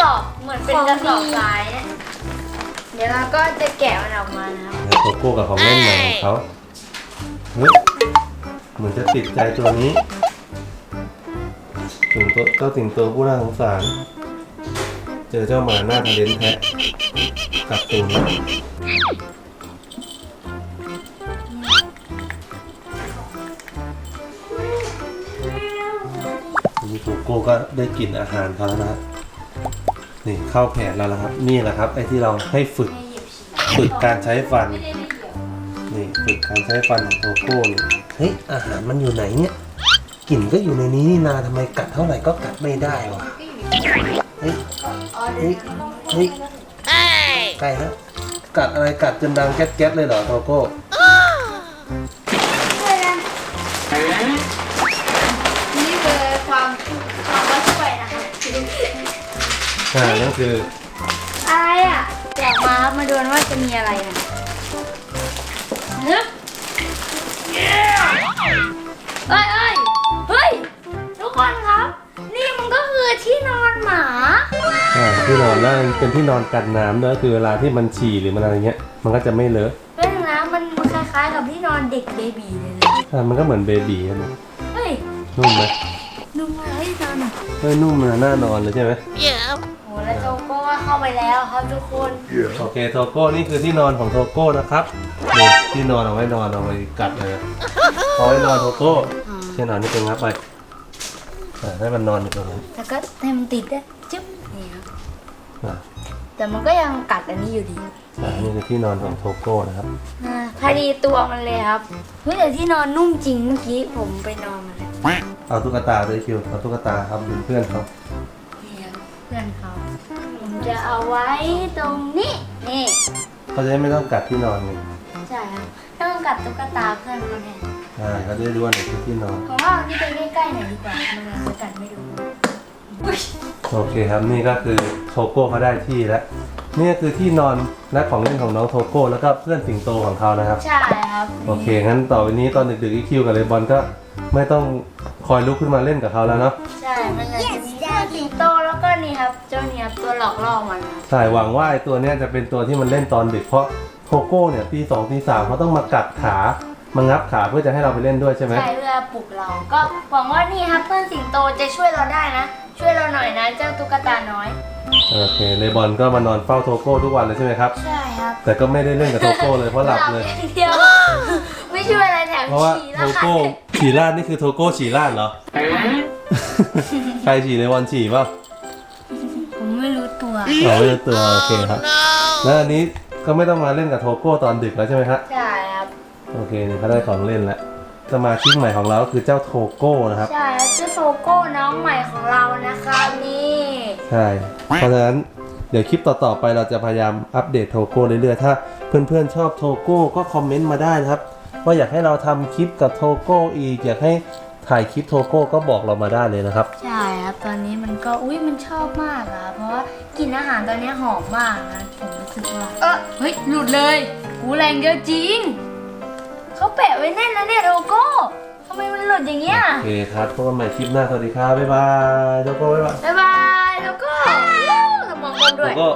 สอบเหมือนเป็นกระสอบทรายเนี่ยเดี๋ยวเราก็จะแกะมันออกมานะครับโกโก้กับของเล่นใหม่ของเขาเฮ้ยเหมือนจะติดใจตัวนี้สิงโตเจ้าสิงโตผู้น่าสงสาร เจอเจ้าหมาหน้าทะเลนแทะกัดตุ่มนี่โกโก้ก็ได้กลิ่นอาหารเขาแล้วนะครับ นี่เข้าแผนแล้วนะครับ นี่แหละครับไอ้ที่เราให้ฝึกฝึกการใช้ฟัน นี่ฝึกการใช้ฟันของโกโก้นี่เฮ้ยอาหารมันอยู่ไหนเนี่ยกลิ่นก็อยู่ในนี้นี่นาทำไมกัดเท่าไหร่ก็กัดไม่ได้วะเฮ้ยเฮ้ยเฮ้ยใกล้แล้วกัดอะไรกัดจนดังแก๊สๆเลยเหรอโกโก้ อ่านั่นคืออะไรอะแกะมาครับมาดูกันว่าจะมีอะไรนะนึกเอ้ยเอ้ยเฮ้ย ทุกคนครับ นี่มันก็คือที่นอนหมา อ่าที่นอนแล้วเป็นที่นอนกันน้ำด้วยคือเวลาที่มันฉี่หรือมันอะไรเงี้ย มันก็จะไม่เลอะเรื่องนะมันมันคล้ายๆกับที่นอนเด็กเบบีเลยนะอ่ามันก็เหมือนเบบีอะนะเฮ้ยนุ่มไหมดูมาให้นอนหน่อยเฮ้ยนุ่มนะน่านอนเลยใช่ไหมโห แล้วโจโก้ก็เข้าไปแล้วครับทุกคน โอเคโทโก้นี่คือที่นอนของโทโก้นะครับนี่ที่นอนเอาไว้นอนเอาไว้กัดเลยเอาไว้นอนโทโก้ที่นอนนี่เป็นงับไปอ่าให้มันนอนอยู่ตรงนี้แล้วก็ให้มันติดด้วยจึ๊บนี่ครับอ่าแต่มันก็ยังกัดอันนี้อยู่ดีอ่านี่คือที่นอนของโทโก้นะครับ อ่าพอดีตัวมันเลยครับเฮ้ยแต่ที่นอนนุ่มจริงเมื่อกี้ผมไปนอนมาแล้วเอาตุ๊กตาด้วยคิวเอาตุ๊กตาครับเป็นเพื่อนเขา นี่ครับเพื่อนเขาผม จะเอาไว้ตรงนี้นี่เขาจะได้ไม่ต้องกัดที่นอนไงใช่ครับถ้าต้องกัดตุ๊กตาเพื่อนเขาเนี่ยอ่าเขาจะได้รู้ว่าไหนคือที่นอน ผมว่าเอาที่ไปใกล้ๆหน่อยดีกว่ามันอาจจะกัดไม่ดูอุ๊ยโอเคครับนี่ก็คือโทโก้เขาได้ที่แล้วนี่ก็คือที่นอนและของเล่นของน้องโทโก้แล้วก็เพื่อนสิงโตของเขานะครับ ใช่ครับ โอเคงั้นต่อไปนี้ตอนดึกๆอีคิวกับเลบอนก็ไม่ต้อง คอยลุกขึ้นมาเล่นกับเขาแล้วเนาะใช่ มันอาจจะมีเจ้าสิงโตแล้วก็นี่ครับเจ้าเนี่ยครับตัวหลอกล่อมันครับใช่หวังว่าไอ้ตัวเนี้ยจะเป็นตัวที่มันเล่นตอนดึกเพราะโทโก้เนี่ยตีสองตีสามเขาต้องมากัดขามางับขาเพื่อจะให้เราไปเล่นด้วยใช่ไหม ใช่เพื่อปลุกเรา ก็หวังว่านี่ครับเพื่อนสิงโตจะช่วยเราได้นะ ช่วยเราหน่อยนะเจ้าตุ๊กตาน้อย โอเคเลบอนก็มานอนเฝ้าโทโก้ทุกวันเลยใช่ไหมครับ ใช่ครับแต่ก็ไม่ได้เล่นกับโทโก้เลยเพราะหลับเลย อย่างเดียว ไม่ช่วยอะไรแถมเพราะว่าฉี่โทแล้วค่ะโก้ ฉี่ราดนี่คือโทโก้ฉี่ราดเหรอ ใครฉี่เลบอนฉี่เปล่าผมไม่รู้ตัว เราไม่รู้ตัวโอเคครับ แล้วอันนี้ก็ไม่ต้องมาเล่นกับโทโก้ตอนดึกแล้วใช่ไหมครับใช่ครับ โอเคนี่เขาได้ของเล่นแล้วสมาชิกใหม่ของเราก็คือเจ้าโทโก้นะครับ ใช่แล้วเจ้าโทโก้น้องใหม่ของเรานะครับนี่ใช่ เพราะฉะนั้นเดี๋ยวคลิปต่อๆไปเราจะพยายามอัปเดตโทโก้เรื่อยๆ ถ้าเพื่อนๆชอบโทโก้ก็คอมเมนต์มาได้นะครับ ว่าอยากให้เราทำคลิปกับโทโก้อีก อยากให้ถ่ายคลิปโทโก้ก็บอกเรามาได้เลยนะครับ ใช่ครับ ตอนนี้มันก็อุ้ยมันชอบมากอะเพราะว่ากินอาหารตอนนี้หอมมากนะผมรู้สึกว่าเออเฮ้ยหลุดเลยหูแรงเยอะจริงเขาแปะไว้แน่นนะเนี่ยโทโก้ทำไมมันหลุดอย่างเงี้ยโอเคครับพบกันใหม่คลิปหน้าสวัสดีครับบ๊ายบายโทโก้บ๊ายบายบ๊ายบายแล้วก็สมองกลมโทด้วยโก้